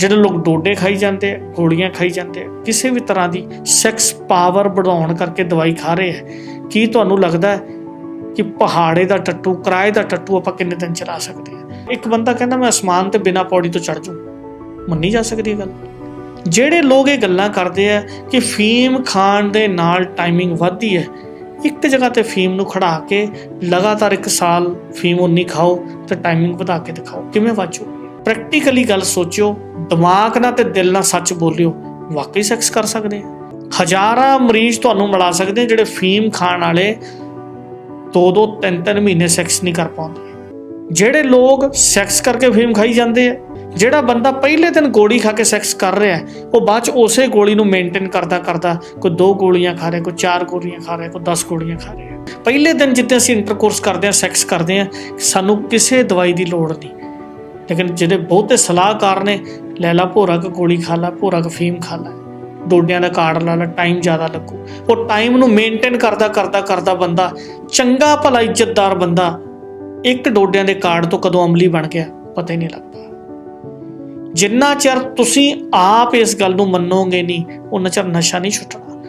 ਜਿਹੜੇ ਲੋਕ ਡੋਡੇ ਖਾਈ ਜਾਂਦੇ ਆ, ਗੋਲੀਆਂ ਖਾਈ ਜਾਂਦੇ ਆ, ਕਿਸੇ ਵੀ ਤਰ੍ਹਾਂ ਦੀ ਸੈਕਸ ਪਾਵਰ ਵਧਾਉਣ ਕਰਕੇ ਦਵਾਈ ਖਾ ਰਹੇ ਆ, ਕੀ ਤੁਹਾਨੂੰ ਲੱਗਦਾ ਹੈ ਕਿ ਪਹਾੜੇ ਦਾ ਟੱਟੂ, ਕਿਰਾਏ ਦਾ ਟੱਟੂ ਆਪਾਂ ਕਿੰਨੇ ਦਿਨ ਚਲਾ ਸਕਦੇ ਆ? ਇੱਕ ਬੰਦਾ ਕਹਿੰਦਾ, ਮੈਂ ਅਸਮਾਨ ਤੇ ਬਿਨਾ ਪੌੜੀ ਤੋਂ ਚੜ ਜੂ ਮੰਨੀ ਜਾ ਸਕਦੀ ਇਹ ਗੱਲ। ਜਿਹੜੇ ਲੋਕ ਇਹ ਗੱਲਾਂ ਕਰਦੇ ਆ ਕਿ ਫੀਮ ਖਾਣ ਦੇ ਨਾਲ ਟਾਈਮਿੰਗ ਵੱਧਦੀ ਹੈ, ਇੱਕ ਜਗ੍ਹਾ ਤੇ ਫੀਮ ਨੂੰ ਖੜਾ ਕੇ ਲਗਾਤਾਰ ਇੱਕ ਸਾਲ ਫੀਮ ਉਨੀ ਖਾਓ ਤੇ ਟਾਈਮਿੰਗ ਵਧਾ ਕੇ ਦਿਖਾਓ। ਕਿਵੇਂ ਵਾਚੋ? ਪ੍ਰੈਕਟੀਕਲੀ ਗੱਲ ਸੋਚਿਓ, ਦਿਮਾਗ ਨਾਲ ਤੇ ਦਿਲ ਨਾਲ ਸੱਚ ਬੋਲਿਓ, ਵਾਕਈ ਸੈਕਸ ਕਰ ਸਕਦੇ ਆ? ਹਜ਼ਾਰਾਂ ਮਰੀਜ਼ ਤੁਹਾਨੂੰ ਮਿਲਾ ਸਕਦੇ ਜਿਹੜੇ ਫੀਮ ਖਾਣ ਵਾਲੇ ਦੋ ਦੋ ਤਿੰਨ ਤਿੰਨ ਮਹੀਨੇ ਸੈਕਸ ਨਹੀਂ ਕਰ ਪਾਉਂਦੇ। ਜਿਹੜੇ ਲੋਕ ਸੈਕਸ ਕਰਕੇ ਫੀਮ ਖਾਈ ਜਾਂਦੇ ਆ, ਜਿਹੜਾ ਬੰਦਾ ਪਹਿਲੇ ਦਿਨ ਗੋਲੀ ਖਾ ਕੇ ਸੈਕਸ ਕਰ ਰਿਹਾ, ਉਹ ਬਾਅਦ ਚ ਉਸੇ ਗੋਲੀ ਨੂੰ ਮੇਨਟੇਨ ਕਰਦਾ ਕਰਦਾ, ਕੋਈ ਦੋ ਗੋਲੀਆਂ ਖਾ ਰਿਹਾ, ਕੋਈ ਚਾਰ ਗੋਲੀਆਂ ਖਾ ਰਿਹਾ, ਕੋਈ 10 ਗੋਲੀਆਂ ਖਾ ਰਿਹਾ। ਪਹਿਲੇ ਦਿਨ ਜਿੱਤੇ ਅਸੀਂ ਇੰਟਰਕੋਰਸ ਕਰਦੇ ਆ ਸੈਕਸ ਕਰਦੇ ਆ, ਸਾਨੂੰ ਕਿਸੇ ਦਵਾਈ ਦੀ ਲੋੜ ਨਹੀਂ। ਲੇਕਿਨ ਜਿਹੜੇ ਬਹੁਤੇ ਸਲਾਹਕਾਰ ਨੇ, ਲੈ ਲਾ ਭੋਰਾ ਕ ਗੋਲੀ ਖਾ ਲਾ, ਭੋਰਾ ਕ ਫੀਮ ਖਾ ਲਾ। ਡੋਡਿਆਂ ਦਾ ਕਾਰਡ ਲਾ ਲਾ ਟਾਈਮ ਜ਼ਿਆਦਾ ਲੱਗੂ। ਉਹ ਟਾਈਮ ਨੂੰ ਮੇਨਟੇਨ ਕਰਦਾ ਕਰਦਾ ਕਰਦਾ ਬੰਦਾ, ਚੰਗਾ ਭਲਾ ਇੱਜ਼ਤਦਾਰ ਬੰਦਾ, ਇੱਕ ਡੋਡਿਆਂ ਦੇ ਕਾਰਡ ਤੋਂ ਕਦੋਂ ਅਮਲੀ ਬਣ ਗਿਆ, ਪਤਾ ਹੀ ਨਹੀਂ ਲੱਗਦਾ। ਜਿੰਨਾ ਚਿਰ ਤੁਸੀਂ ਆਪ ਇਸ ਗੱਲ ਨੂੰ ਮੰਨੋਗੇ ਨਹੀਂ ਉਹਨਾਂ ਚਿਰ ਨਸ਼ਾ ਨਹੀਂ ਛੁੱਟਣਾ।